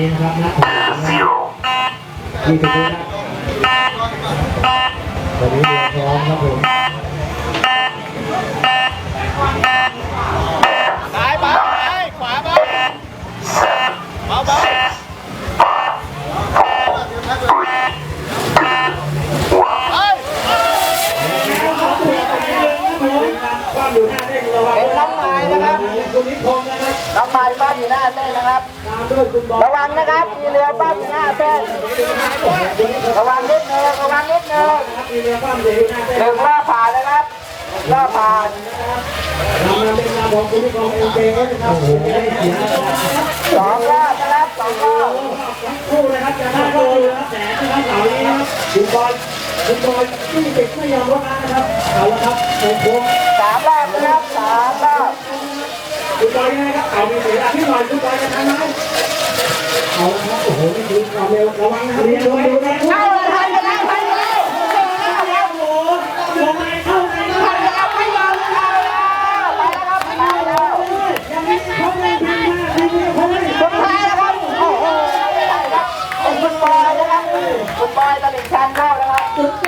นี้นะครับนัดของยี่สิบวินะตอนนี้เรือพร้อมครับผม ซ้ายไปซ้ายขวาไปเบาเบาเฮ้ย ความอยู่หน้าเด้งระวัง เป็นน้องไม้นะ ครับคุณนิพนธ์นะครับน้องไม้บ้านอยู่หน้าเส้นนะครับ ตามด้วยคุณบอลระวังนะครับมีเรือบ้านอยู่หน้าเส้นระวังนิดนึงระวังนิดนึงนะครับมีเรือความอยู่หน้าเด้งหนึ่งรอบผ่านนะครับรอบผ่านนำมาเป็นนามของคุณนิพนธ์เองเองนะครับโอ้โหไม่ได้เสียนะครับสองรอบนะครับสองรอบคู่นะครับจะได้ก็เรือแสนนะครับเหล่านี้นะครับคุณบอลคุณบอลที่เด็กไม่ยอมลดนะครับเอาละครับโอ้โห สามรอบนะครับสามรอบ คุณ บอลยังไงครับเอามีเสียที่หน่อยคุณบอลจะทำไหมเอาละครับโอ้โหนี่คือความเร็วระวังนะครับเรียนรู้ดูนะเข้าเลยทันไปแล้วทันไปแล้วโอ้โหลงไปเข้าไปนะทันไปแล้วไม่ยอมเข้าแล้วไปแล้วครับไปแล้วยังไม่เขาไม่ทันนะทีนี้เขาไม่สุดท้ายแล้วครับโอ้โหไม่ได้ครับเป็นคุณบอยนะครับคุณบอยตลิ่งชันเข้าแล้วครับ